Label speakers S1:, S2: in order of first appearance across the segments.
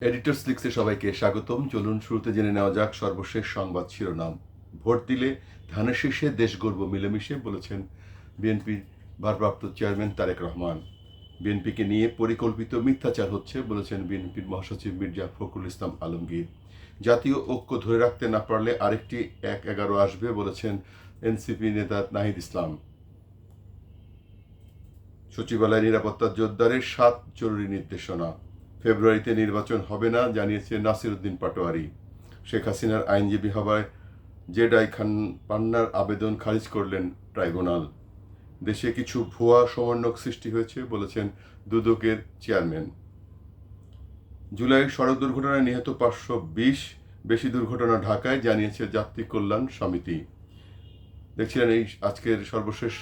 S1: Editors লিক্সে সবাইকে স্বাগতম। চলুন শুরুতে জেনে নেওয়া যাক সর্বশেষ সংবাদ শিরোনাম। ভোট দিলে ধানের শীর্ষে দেশ গর্ব মিলেমিশে বলেছেন বিএনপি ভারপ্রাপ্ত চেয়ারম্যান তারেক রহমান। বিএনপিকে নিয়ে পরিকল্পিত মিথ্যাচার হচ্ছে বলেছেন বিএনপির মহাসচিব মির্জা ফখরুল ইসলাম আলমগীর। জাতীয় ঐক্য ধরে রাখতে না পারলে আরেকটি এক এগারো আসবে বলেছেন এনসিপি নেতা নাহিদ ইসলাম। সচিবালয় নিরাপত্তা জোরদারের সাত জরুরি নির্দেশনা। ফেব্রুয়ারিতে নির্বাচন হবে না জানিয়েছে নাসির উদ্দিন পাটোয়ারি। শেখ হাসিনার আইনজীবী হওয়ায় জেডাই খান পান্নার আবেদন খারিজ করলেন ট্রাইব্যুনাল। দেশে কিছু ভুয়া সমন্বয়ক সৃষ্টি হয়েছে বলেছেন দুদকের চেয়ারম্যান। জুলাই সড়ক দুর্ঘটনায় নিহত পাঁচশো বিশ বেশি দুর্ঘটনা ঢাকায় জানিয়েছে যাত্রী কল্যাণ সমিতি। দেখছিলেন এই আজকের সর্বশেষ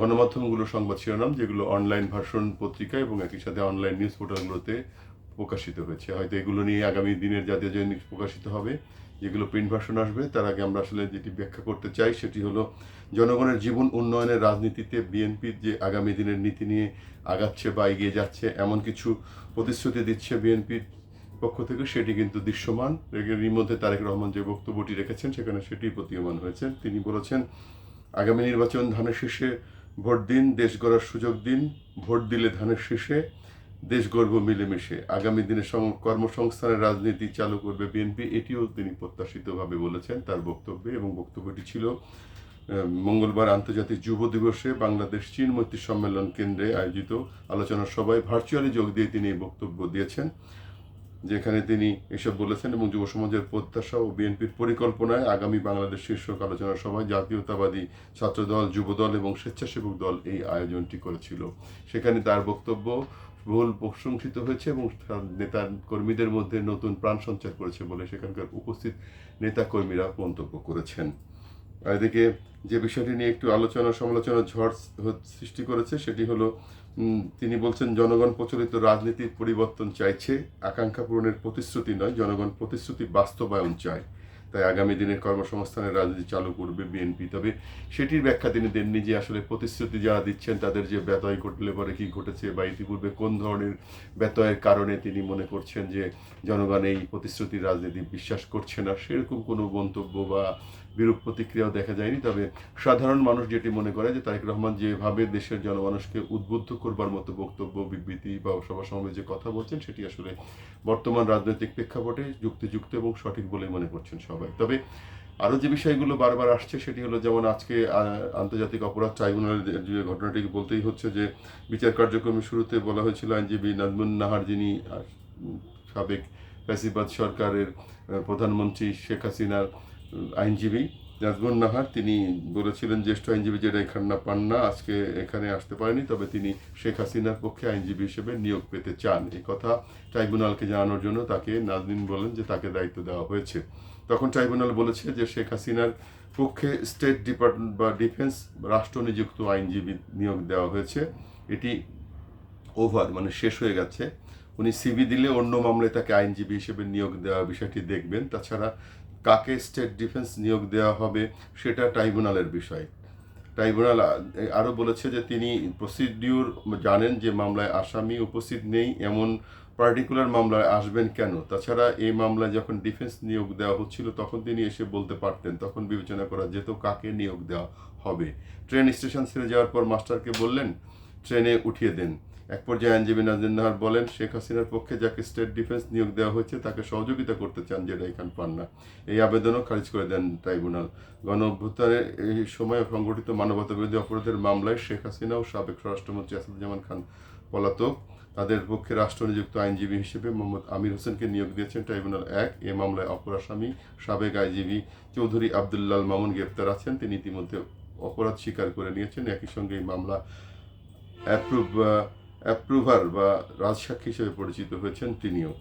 S1: গণমাধ্যমগুলো সংবাদ শিরোনাম, যেগুলো অনলাইন ভার্সন পত্রিকা এবং একই সাথে অনলাইন নিউজ পোর্টালগুলোতে প্রকাশিত হয়েছে। হয়তো এগুলো নিয়ে আগামী দিনের জাতীয় জৈনিক প্রকাশিত হবে। যেগুলো প্রিন্ট ভার্সন আসবে, তার আগে আমরা আসলে যেটি ব্যাখ্যা করতে চাই, সেটি হলো জনগণের জীবন উন্নয়নের রাজনীতিতে বিএনপির যে আগামী দিনের নীতি নিয়ে আগাচ্ছে বা এগিয়ে যাচ্ছে, এমন কিছু প্রতিশ্রুতি দিচ্ছে বিএনপির পক্ষ থেকে, সেটি কিন্তু দৃশ্যমান। এর মধ্যে তারেক রহমান যে বক্তব্যটি রেখেছেন, সেখানে সেটি প্রতীয়মান হয়েছে। তিনি বলেছেন, আগামী নির্বাচন ধানের শীর্ষে ভোট দিন, দেশ গড়ার সুযোগ দিন, ভোট দিলে ধানের শীর্ষে দেশ গর্ব মিলেমিশে আগামী দিনে কর্মসংস্থানের রাজনীতি চালু করবে বিএনপি, এটিও তিনি প্রত্যাশিতভাবে বলেছেন তার বক্তব্যে এবং বক্তব্যটি ছিল মঙ্গলবার আন্তর্জাতিক যুব দিবসে বাংলাদেশ চীন মৈত্রী সম্মেলন কেন্দ্রে আয়োজিত আলোচনা সভায় ভার্চুয়ালি যোগ দিয়ে তিনি বক্তব্য দিয়েছেন, যেখানে তিনি এসব বলেছেন এবং যুব সমাজের প্রত্যাশা ও বিএনপির পরিকল্পনায় আগামী বাংলাদেশ শীর্ষক আলোচনা সভায় জাতীয়তাবাদী ছাত্রদল, যুবদল এবং স্বেচ্ছাসেবক দল এই আয়োজনটি করেছিল। সেখানে তার বক্তব্য বহুল প্রশংসিত হয়েছে এবং নেতা কর্মীদের মধ্যে নতুন প্রাণ সঞ্চার করেছে বলে সেখানকার উপস্থিত নেতা কর্মীরা মন্তব্য করেছেন। এদিকে যে বিষয়টি নিয়ে একটু আলোচনা সমালোচনা ঝড় সৃষ্টি করেছে সেটি হলো তিনি বলছেন, জনগণ প্রচলিত রাজনীতির পরিবর্তন চাইছে। আকাঙ্ক্ষা পূরণের প্রতিশ্রুতি নয়, জনগণ প্রতিশ্রুতি বাস্তবায়ন চায়। তাই আগামী দিনের কর্মসংস্থানের রাজনীতি চালু করবে বিএনপি। তবে সেটির ব্যাখ্যা তিনি দেননি যে আসলে প্রতিশ্রুতি যারা দিচ্ছেন, তাদের যে ব্যতয় ঘটলে পরে কি ঘটেছে বা ইতিপূর্বে কোন ধরনের ব্যতয়ের কারণে তিনি মনে করছেন যে জনগণ এই প্রতিশ্রুতির রাজনীতি বিশ্বাস করছে না, সেরকম কোনো মন্তব্য বা বিরূপ প্রতিক্রিয়াও দেখা যায়নি। তবে সাধারণ মানুষ যেটি মনে করে যে তারেক রহমান যেভাবে দেশের জনমানুষকে উদ্বুদ্ধ করবার মতো বক্তব্য, বিবৃতি বা সভা সমাবেশে যে কথা বলছেন, সেটি আসলে বর্তমান রাজনৈতিক প্রেক্ষাপটে যুক্তিযুক্ত এবং সঠিক বলে মনে করছেন সবাই। তবে আরও যে বিষয়গুলো বারবার আসছে, সেটি হলো যেমন আজকে আন্তর্জাতিক অপরাধ ট্রাইব্যুনালের যে ঘটনাটি বলতেই হচ্ছে যে, বিচার কার্যক্রমের শুরুতে বলা হয়েছিল আইনজীবী নাজমুন নাহার যিনি সাবেক ফ্যাসিবাদ সরকারের প্রধানমন্ত্রী শেখ হাসিনার আইনজীবী নাজমুন নাহার, তিনি বলেছিলেন, জ্যেষ্ঠ আইনজীবী যেটা খান্না পান্না আজকে এখানে আসতে পারেনি, তবে তিনি শেখ হাসিনার পক্ষে আইনজীবী হিসেবে নিয়োগ পেতে চান। এই কথা ট্রাইব্যুনালকে জানানোর জন্য তাকে নাজমিন বলেন যে তাকে দায়িত্ব দেওয়া হয়েছে। তখন ট্রাইব্যুনাল বলেছে যে শেখ হাসিনার পক্ষে স্টেট ডিপার্টমেন্ট বা ডিফেন্স রাষ্ট্র নিযুক্ত আইনজীবী নিয়োগ দেওয়া হয়েছে। এটি ওভার মানে শেষ হয়ে গেছে। উনি সিবি দিলে অন্য মামলায় তাকে আইনজীবী হিসেবে নিয়োগ দেওয়া বিষয়টি দেখবেন। তাছাড়া কাকে স্টেট ডিফেন্স নিয়োগ দেওয়া হবে সেটা ট্রাইব্যুনালের বিষয়। ট্রাইব্যুনাল আরও বলেছে যে তিনি প্রসিডিউর জানেন যে মামলায় আসামি উপস্থিত নেই, এমন পার্টিকুলার মামলায় আসবেন কেন? তাছাড়া এই মামলায় যখন ডিফেন্স নিয়োগ দেওয়া হচ্ছিল তখন তিনি এসে বলতে পারতেন, তখন বিবেচনা করা যেত কাকে নিয়োগ দেওয়া হবে। ট্রেন স্টেশন ছেড়ে যাওয়ার পর মাস্টারকে বললেন, ট্রেনে উঠিয়ে দেন। এক পর্যায়ে আইনজীবী নাজির নাহার বলেন, শেখ হাসিনার পক্ষে যাকে স্টেট ডিফেন্স নিয়োগ দেওয়া হয়েছে, তাকে সহযোগিতা করতে চান যেটা এখান পান না। এই আবেদনও খারিজ করে দেন ট্রাইব্যুনাল। গণ অভ্যুত্থানের এই সময় সংগঠিত মানবতা বিরোধী অপরাধের মামলায় শেখ হাসিনা ও সাবেক স্বরাষ্ট্রমন্ত্রী আসাদুজ্জামান খান পলাতক। তাদের পক্ষে রাষ্ট্র নিযুক্ত আইনজীবী হিসেবে মোহাম্মদ আমির হোসেনকে নিয়োগ দিয়েছেন ট্রাইব্যুনাল এক। এ মামলায় অপর আসামি সাবেক আইনজীবী চৌধুরী আবদুল্লাল মামুন গ্রেপ্তার আছেন। তিনি ইতিমধ্যে অপরাধ স্বীকার করে নিয়েছেন। একই সঙ্গে এই মামলা অ্যাপ্রুভ অ্যাপ্রুভার বা রাজসাক্ষী হিসেবে পরিচিত হয়েছেন তিনিও।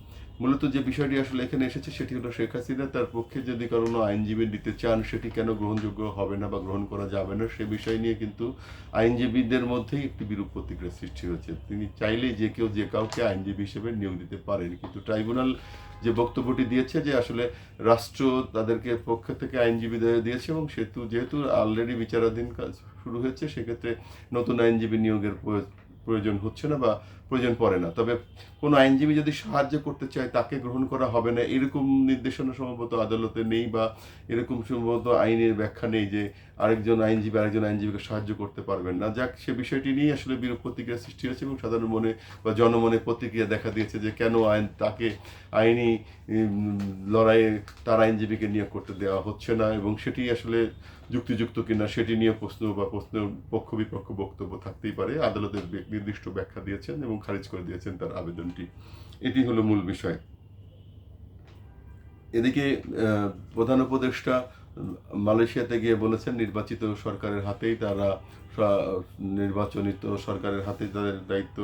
S1: মূলত যে বিষয়টি আসলে এখানে এসেছে সেটি হলো শেখ হাসিনা তার পক্ষে যদি কোনো আইনজীবী দিতে চান, সেটি কেন গ্রহণযোগ্য হবে না বা গ্রহণ করা যাবে না, সে বিষয় নিয়ে কিন্তু আইনজীবীদের মধ্যেই একটি বিরূপ প্রতিক্রিয়া সৃষ্টি হয়েছে। তিনি চাইলেই যে কেউ যে কাউকে আইনজীবী হিসেবে নিয়োগ দিতে পারেন, কিন্তু ট্রাইব্যুনাল যে বক্তব্যটি দিয়েছে যে আসলে রাষ্ট্র তাদেরকে পক্ষ থেকে আইনজীবী দিয়েছে এবং সেহেতু যেহেতু অলরেডি বিচারাধীন কাজ শুরু হয়েছে, সেক্ষেত্রে নতুন আইনজীবী নিয়োগের প্রয়োজন হচ্ছে না বা প্রয়োজন পড়ে না। তবে কোনো আইনজীবী যদি সাহায্য করতে চায়, তাকে গ্রহণ করা হবে না। এরকম নির্দেশনা সম্ভবত আদালতে নেই বা এরকম সম্ভবত আইনের ব্যাখ্যা নেই যে আরেকজন আইনজীবী আরেকজন আইনজীবীকে সাহায্য করতে পারবেন না। যাক, সে বিষয়টি নিয়ে আসলে বিরূপ প্রতিক্রিয়া সৃষ্টি হয়েছে এবং সাধারণ মনে বা জনমনে প্রতিক্রিয়া দেখা দিয়েছে যে কেন আইন তাকে আইনি লড়াইয়ে তার আইনজীবীকে নিয়োগ করতে দেওয়া হচ্ছে না এবং সেটি আসলে যুক্তিযুক্ত কিনা সেটি নিয়ে প্রশ্ন বা প্রশ্ন পক্ষ বিপক্ষ বক্তব্য থাকতেই পারে। আদালতের নির্দিষ্ট ব্যাখ্যা দিয়েছেন এবং খারিজ করে দিয়েছেন তার আবেদনটি। এটি হলো মূল বিষয়। এদিকে প্রধান উপদেষ্টা মালয়েশিয়াতে গিয়ে বলেছেন, নির্বাচিত সরকারের হাতেই তারা নির্বাচনিত সরকারের হাতে তাদের দায়িত্ব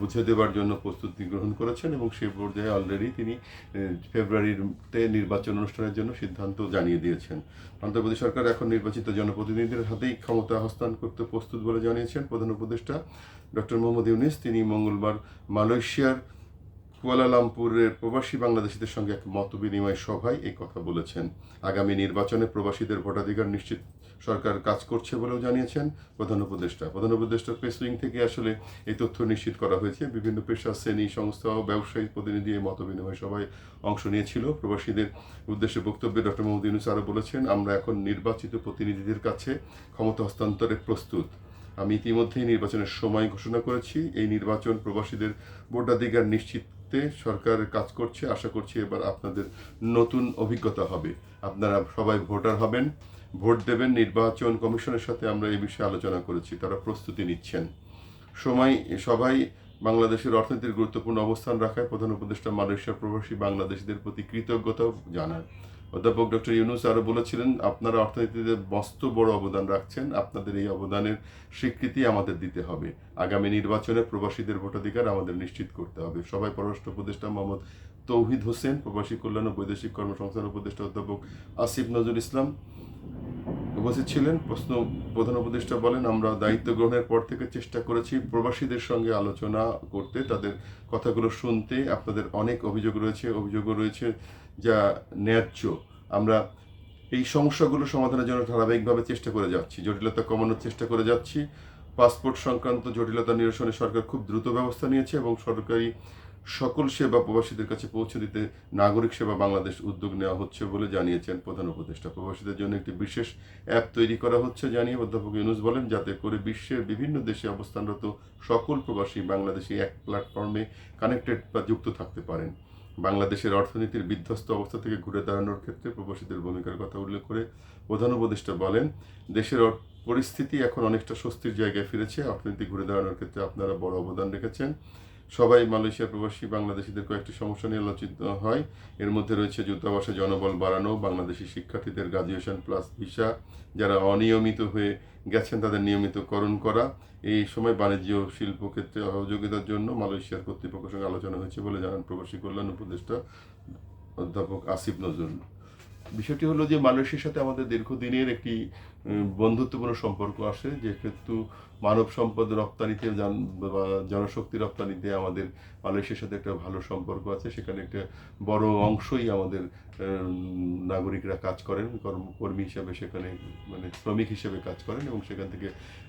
S1: বুঝে দেওয়ার জন্য প্রস্তুতি গ্রহণ করেছেন এবং সে পর্যায়ে অলরেডি তিনি ফেব্রুয়ারিতে নির্বাচন অনুষ্ঠানের জন্য সিদ্ধান্ত জানিয়ে দিয়েছেন। অন্ধ্রপ্রদেশ সরকার এখন নির্বাচিত জনপ্রতিনিধিদের হাতেই ক্ষমতা হস্তান করতে প্রস্তুত বলে জানিয়েছেন প্রধান উপদেষ্টা ডক্টর মোহাম্মদ ইউনিস। তিনি মঙ্গলবার মালয়েশিয়ার কুয়ালালামপুরের প্রবাসী বাংলাদেশিদের সঙ্গে এক মত বিনিময় সভায় এই কথা বলেছেন। আগামী নির্বাচনে প্রবাসীদের ভোটাধিকার নিশ্চিত সরকার কাজ করছে বলেও জানিয়েছেন প্রধান উপদেষ্টা। প্রধান উপদেষ্টার প্রেস উইং থেকে আসলে এই তথ্য নিশ্চিত করা হয়েছে। বিভিন্ন পেশা, শ্রেণি, সংস্থা ও ব্যবসায়ী প্রতিনিধি এই মত বিনিময় সভায় অংশ নিয়েছিল। প্রবাসীদের উদ্দেশ্যে বক্তব্যে ডক্টর মোহাম্মদ ইউনুস আরও বলেছেন, আমরা এখন নির্বাচিত প্রতিনিধিদের কাছে ক্ষমতা হস্তান্তরে প্রস্তুত। আমি ইতিমধ্যেই নির্বাচনের সময় ঘোষণা করেছি। এই নির্বাচন প্রবাসীদের ভোটাধিকার নিশ্চিতে সরকার কাজ করছে, আশা করছি এবার আপনাদের নতুন অভিজ্ঞতা হবে। আপনারা সবাই ভোটার হবেন, ভোট দেবেন, নির্বাচন কমিশনের সাথে আমরা এই বিষয়ে আলোচনা করেছি, তারা প্রস্তুতি নিচ্ছেন। সময়, সবাই বাংলাদেশের অর্থনীতির গুরুত্বপূর্ণ অবস্থান রাখায় প্রধান উপদেষ্টা মালয়েশিয়ার প্রবাসী বাংলাদেশিদের প্রতি কৃতজ্ঞতাও জানান অধ্যাপক ডক্টর ইউনুস আরও বলেছিলেন, আপনারা অর্থনীতিতে মস্ত বড় অবদান রাখছেন। আপনাদের এই অবদানের স্বীকৃতি আমাদের দিতে হবে। আগামী নির্বাচনে প্রবাসীদের ভোটাধিকার আমাদের নিশ্চিত করতে হবে। সবাই পররাষ্ট্র উপদেষ্টা মোহাম্মদ তৌহিদ হোসেন, প্রবাসী কল্যাণ ও বৈদেশিক কর্মসংস্থান উপদেষ্টা অধ্যাপক আসিফ নজরুল ইসলাম উপস্থিত ছিলেন। প্রশ্ন, প্রধান উপদেষ্টা বলেন, আমরা দায়িত্ব গ্রহণের পর থেকে চেষ্টা করেছি প্রবাসীদের সঙ্গে আলোচনা করতে। তাদের কথাগুলো শুনতে আপনাদের অনেক অভিযোগ রয়েছে, অভিযোগও রয়েছে যা ন্যায্য। আমরা এই সমস্যাগুলো সমাধানের জন্য ধারাবাহিকভাবে চেষ্টা করে যাচ্ছি। জটিলতা কমানোর চেষ্টা করে যাচ্ছি। পাসপোর্ট সংক্রান্ত জটিলতা নিরসনে সরকার খুব দ্রুত ব্যবস্থা নিয়েছে এবং সরকারি সকল সেবা প্রবাসীদের কাছে পৌঁছে দিতে নাগরিক সেবা বাংলাদেশ উদ্যোগ নেওয়া হচ্ছে বলে জানিয়েছেন প্রধান উপদেষ্টা। প্রবাসীদের জন্য একটি বিশেষ অ্যাপ তৈরি করা হচ্ছে, জানিয়ে অধ্যাপক ইউনুস বলেন, যাতে করে বিশ্বের বিভিন্ন দেশে অবস্থানরত সকল প্রবাসী বাংলাদেশি এক প্ল্যাটফর্মে কানেক্টেড বা যুক্ত থাকতে পারেন। বাংলাদেশের অর্থনীতির বিধ্বস্ত অবস্থা থেকে ঘুরে দাঁড়ানোর ক্ষেত্রে প্রবাসীদের ভূমিকার কথা উল্লেখ করে প্রধান উপদেষ্টা বলেন, দেশের পরিস্থিতি এখন অনেকটা স্বস্তির জায়গায় ফিরেছে। অর্থনীতি ঘুরে দাঁড়ানোর ক্ষেত্রে আপনারা বড় অবদান রেখেছেন। সবাই মালয়েশিয়ার প্রবাসী, বাংলাদেশিদের কয়েকটি সমস্যা নিয়ে আলোচিত হয়। এর মধ্যে রয়েছে দূতাবাসে জনবল বাড়ানো, বাংলাদেশি শিক্ষার্থীদের গ্রাজুয়েশন প্লাস ভিসা যারা অনিয়মিত হয়ে গেছেন তাদের নিয়মিতকরণ করা। এই সময় বাণিজ্য শিল্প ক্ষেত্রে সহযোগিতার জন্য মালয়েশিয়ার কর্তৃপক্ষের সঙ্গে আলোচনা হয়েছে বলে জানান প্রবাসী কল্যাণ উপদেষ্টা অধ্যাপক আসিফ নজরুল। বিষয়টি হলো যে মালয়েশিয়ার সাথে আমাদের দীর্ঘদিনের একটি বন্ধুত্বপূর্ণ সম্পর্ক আসে যে ক্ষেত্রে মানব সম্পদ রপ্তানিতে জনশক্তি রপ্তানিতে আমাদের মালয়েশিয়ার সাথে একটা ভালো সম্পর্ক আছে। সেখানে একটা বড় অংশই আমাদের নাগরিকরা কাজ করেন। কর্ম- কর্মী হিসাবে সেখানে মানে শ্রমিক হিসেবে কাজ করেন এবং সেখান থেকে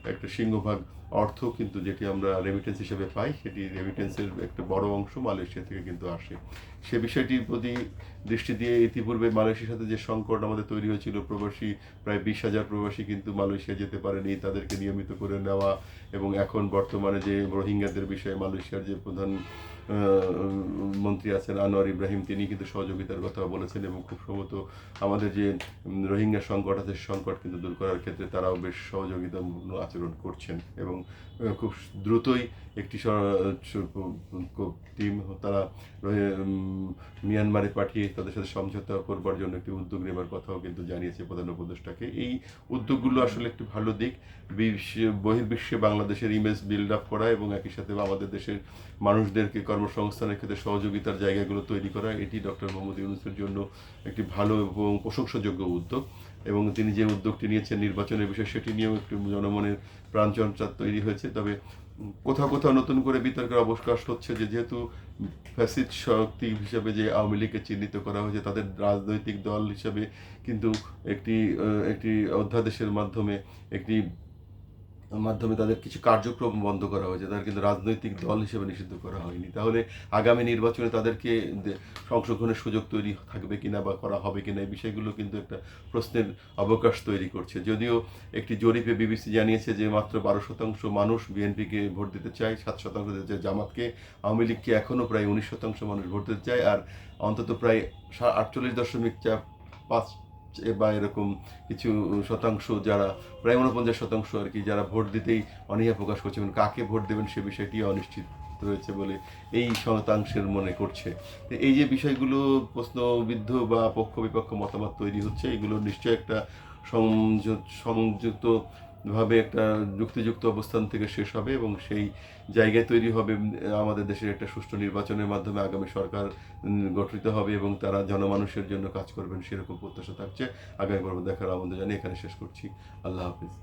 S1: একটা সিংহভাগ অর্থ কিন্তু যেটি আমরা রেমিটেন্স হিসেবে পাই, সেটি রেমিটেন্সের একটা বড় অংশ মালয়েশিয়া থেকে কিন্তু আসে। সে বিষয়টির প্রতি দৃষ্টি দিয়ে ইতিপূর্বে মালয়েশিয়ার সাথে যে সংকট আমাদের তৈরি হয়েছিল, প্রবাসী, প্রায় বিশ হাজার প্রবাসী কিন্তু মালয়েশিয়া যেতে পারেনি, তাদেরকে নিয়মিত করে নেওয়া এবং এখন বর্তমানে যে রোহিঙ্গাদের বিষয়ে মালয়েশিয়ার যে প্রধান মন্ত্রী আছেন আনোয়ার ইব্রাহিম। তিনি কিন্তু সহযোগিতার কথা বলেছেন এবং খুব সম্ভবত আমাদের যে রোহিঙ্গা সংকট আছে সংকট কিন্তু দূর করার ক্ষেত্রে তারাও বেশ সহযোগিতামূলক আচরণ করছেন এবং খুব দ্রুতই একটি টিম তারা মিয়ানমারে পাঠিয়ে তাদের সাথে সমঝোতা করবার জন্য একটি উদ্যোগ নেবার কথাও কিন্তু জানিয়েছে প্রধান উপদেষ্টাকে। এই উদ্যোগগুলো আসলে একটি ভালো দিক। বিশ্ব, বহির্বিশ্বে বাংলাদেশের ইমেজ বিল্ড আপ করা এবং একই সাথে আমাদের দেশের মানুষদেরকে কর্মসংস্থানের ক্ষেত্রে সহযোগিতার জায়গাগুলো তৈরি করা, এটি ডক্টর মোহাম্মদ ইউনুসের জন্য একটি ভালো এবং প্রশংসাযোগ্য উদ্যোগ। এবং তিনি যে উদ্যোগটি নিয়েছেন নির্বাচনের বিষয়ে, সেটি নিয়েও একটি জনমনের প্রাণচঞ্চার তৈরি হয়েছে। তবে কোথাও কোথাও নতুন করে বিতর্কের অবকাশ হচ্ছে যে, যেহেতু ফ্যাসিড শক্তি হিসেবে যে আওয়ামী লীগকে চিহ্নিত করা হয়েছে, তাদের রাজনৈতিক দল হিসেবে কিন্তু একটি একটি অধ্যাদেশের মাধ্যমে একটি মাধ্যমে তাদের কিছু কার্যক্রম বন্ধ করা হয়েছে, তাদের কিন্তু রাজনৈতিক দল হিসেবে নিষিদ্ধ করা হয়নি। তাহলে আগামী নির্বাচনে তাদেরকে অংশগ্রহণের সুযোগ তৈরি থাকবে কিনা বা করা হবে কিনা, এই বিষয়গুলো কিন্তু একটা প্রশ্নের অবকাশ তৈরি করছে। যদিও একটি জরিপে বিবিসি জানিয়েছে যে মাত্র বারো শতাংশ মানুষ বিএনপিকে ভোট দিতে চায়, সাত শতাংশ দিতে চায় জামাতকে, আওয়ামী লীগকে এখনও প্রায় উনিশ শতাংশ মানুষ ভোট দিতে চায়, আর অন্তত প্রায় আটচল্লিশ দশমিক চার পাঁচ বা এরকম কিছু শতাংশ যারা, প্রায় উনপঞ্চাশ শতাংশ আর কি যারা ভোট দিতেই অনীহা প্রকাশ করছে এবং কাকে ভোট দেবেন সে বিষয়টি অনিশ্চিত রয়েছে বলে এই শতাংশের মনে করছে। এই যে বিষয়গুলো প্রশ্নবিদ্ধ বা পক্ষ বিপক্ষ মতামত তৈরি হচ্ছে, এগুলো নিশ্চয়ই একটা সংযুক্ত সংযুক্ত ভাবে একটা যুক্তিযুক্ত অবস্থান থেকে শেষ হবে এবং সেই জায়গায় তৈরি হবে আমাদের দেশের একটা সুষ্ঠু নির্বাচনের মাধ্যমে আগামী সরকার গঠিত হবে এবং তারা জনমানুষের জন্য কাজ করবেন, সেরকম প্রত্যাশা থাকছে। আগামী পর্ব দেখার আমাদের জানি এখানে শেষ করছি। আল্লাহ হাফিজ।